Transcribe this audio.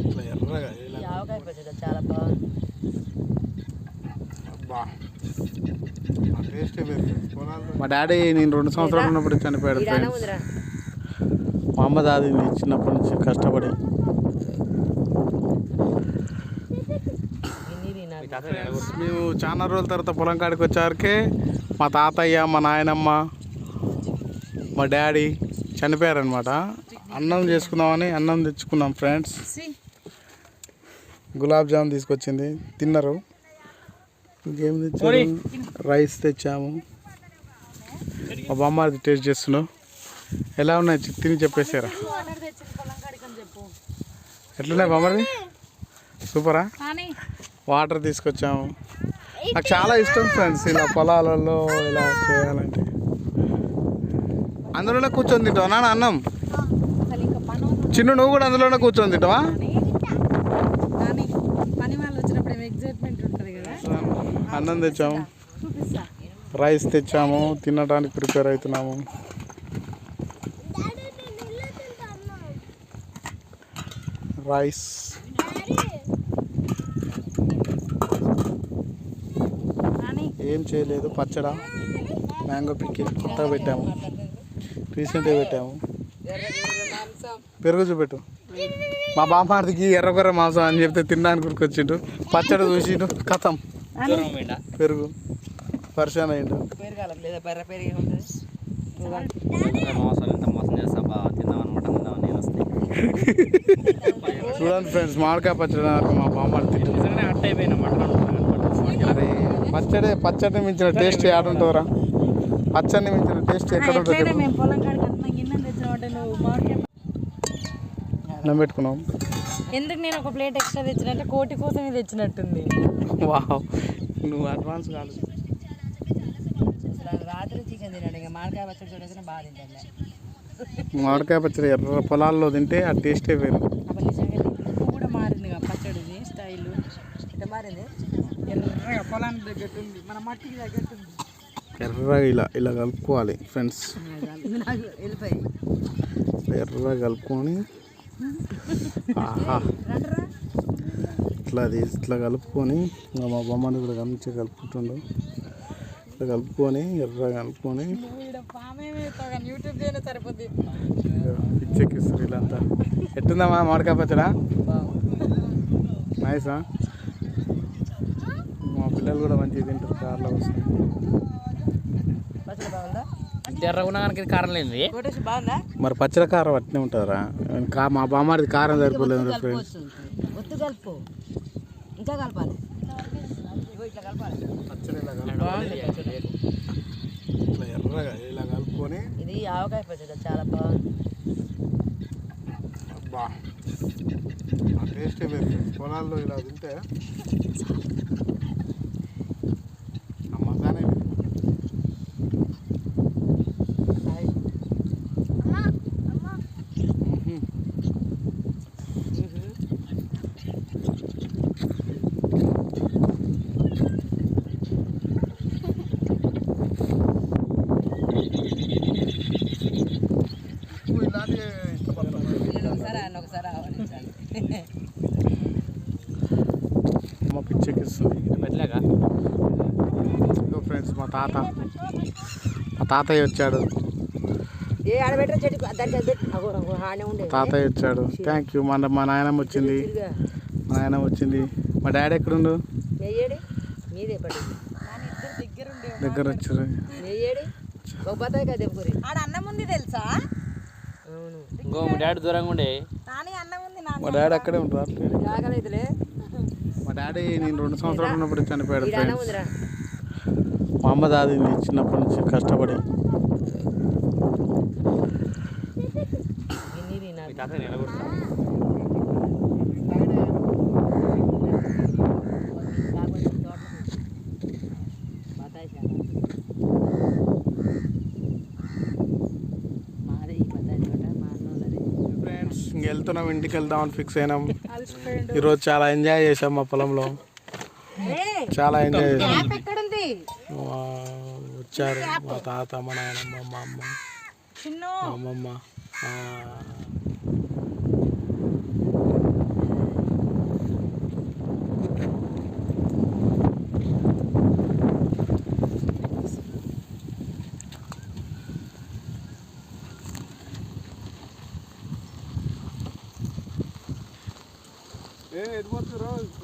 ఇట్లా ఎర్రగా ఆవకాయ పచ్చడి చాలా బాగుంది. మా డాడీ నేను రెండు సంవత్సరాలు ఉన్నప్పుడు చనిపోయాడు ఫ్రెండ్స్ మా అమ్మ దాది చిన్నప్పటి నుంచి కష్టపడి. మేము చాలా రోజుల తర్వాత పొలం కాడికి వచ్చేసరికి మా తాతయ్య మా నాయనమ్మ మా డాడీ చనిపోయారనమాట అన్నం చేసుకుందామని అన్నం తెచ్చుకున్నాం ఫ్రెండ్స్. గులాబ్ జామ్ తీసుకొచ్చింది. తిన్నారు. ఇంకేం తెచ్చారు? రైస్ తెచ్చాము. మా బామ్మ టేస్ట్ చేస్తున్నావు. ఎలా ఉన్నాయి? తిని చెప్పేసారా ఎట్లున్నాయి బామ్మది సూపరా? వాటర్ తీసుకొచ్చాము. నాకు చాలా ఇష్టం ఫ్రెండ్స్ ఇలా పొలాలలో ఇలా చేయాలంటే. అందులోనే కూర్చొని తింటావా? నాన్న అన్నం? చిన్న నువ్వు కూడా అందులోనే కూర్చొని తింటావా? అన్నం తెచ్చాము. రైస్ తెచ్చాము తినడానికి ప్రిపేర్ అవుతున్నాము. రైస్ ఏం చేయలేదు పచ్చడా మ్యాంగో పిక్కిల్ కొత్తగా పెట్టాము. రీసెంట్గా పెట్టాము. పెరుగు చూపెట్టు. మా బామ్మార్దికి ఎర్రగొర్ర మాంసం అని చెప్తే తినడానికి గురికొచ్చిండు పచ్చడి చూసిండు కథం. పెరుగు. పరిశాన్ వస్తే చూడండి ఫ్రెండ్స్ మామిడికాయ పచ్చడి మా బామ్మార్ది తింటుంది. పచ్చడి పచ్చడిని మించిన టేస్ట్ ఏడుంటుందిరా పచ్చడిని మించిన టేస్ట్ ఎక్కడ ఉంటుంది పెట్టుకున్నాం. ఎందుకు నేను ఒక ప్లేట్ ఎక్స్ట్రా తెచ్చినంటే కోటి కోసమే తెచ్చినట్టుంది. వావ్. నువ్వు అడ్వాన్స్ కాదు. రాత్రి చికెన్ తిన్నాడు ఇంకా మామిడికాయ పచ్చడి చూడేసిన బాగా తింటాను మామిడికాయ పచ్చడి ఎర్ర పొలాల్లో తింటే ఆ టేస్టే వేరు. కూడా మారింది పచ్చడిది స్టైల్ ఇట్లా మారింది? ఎర్రగా పొలానికి తగ్గట్టు ఉంది మన మట్టికి తగ్గట్టు ఉంది ఎర్రగా ఇలా ఇలా కలుపుకోవాలి ఫ్రెండ్స్ ఎర్రగా కలుపుకొని. ఆహా. ఇట్లా అది ఇట్లా కలుపుకొని. మా బొమ్మని కూడా మంచిగా కలుపుకుంటుండు. ఇట్లా కలుపుకొని ఎర్రగా కలుపుకొని. నువ్వు ఇలా అంతా పిచ్చెక్కిస్తారు ఎట్టుందమ్మా మామిడికాయ పచ్చడా? నైసా మా పిల్లలు కూడా మంచిగా తింటారు కార్లో వస్తుంది ఎర్ర ఉన్నా కనుక ఇది కారం లేనిది మరి పచ్చడి కారం అట్నే ఉంటుందిరా. కా మా బామ్మారిది కారం సరిపోలేదు ఫ్రెండ్స్. ఒత్తు కలుపు. ఇంకా కలపాలి. ఇగో ఇట్లా కలపాలి. పచ్చడి ఇలా ఇట్లా ఎర్రగా ఇలా కలుపుకొని ఇది ఆవకాయ పచ్చడి చాలా బాగుంది. అబ్బా ఆ టేస్టే. పొలాల్లో ఇలా తింటే ఆ మజానే వేరు. మ్మ్. నువ్వు ఇలాంటివి ఇష్టపడతావు నేను ఒకసారి ఆయన ఒకసారి ఆవరించాలి అమ్మ పిచ్చెక్కిస్తుంది ఇదిగో ఫ్రెండ్స్ మా తాత. మా తాతయ్య వచ్చాడు. తాతయ్య వచ్చాడు. థ్యాంక్ యూ మన మా నాయనమ్మ వచ్చింది. మా నాయనమ్మ వచ్చింది. మా డాడీ ఎక్కడుండు? నెయ్యేడి? మీదే పడి. దగ్గర వచ్చారు. నెయ్యేడి? ఒక బత్తాయి కదా దెబ్బరి ఆడ అన్నం ఉంది తెలుసా? ఇంకో మీ డాడీ దూరంగా ఉండే. నాని అన్నం ఉంది నా మా డాడీ అక్కడే ఉంటారు డాడీ నేను రెండు సంవత్సరాలు ఉన్నప్పుడు చనిపోయాడు ఫ్రెండ్స్ మా అమ్మ దాది చిన్నప్పటి నుంచి కష్టపడి. నిలబడతా కాకపోతే తోట బత్తాయి చాలా మాదే ఈ బత్తాయి తోట మా అన్నోళ్ళది ఫ్రెండ్స్ ఇంక వెళ్తున్నాం ఇంటికి వెళ్దామని ఫిక్స్ అయినాం. ఈరోజు చాలా ఎంజాయ్ చేసాం మా పొలంలో. చాలా ఎంజాయ్ చేసాం వచ్చారు మా తాత మా నాయనమ్మ మా అమ్మ. మా అమ్మమ్మ Ey, du warst raus.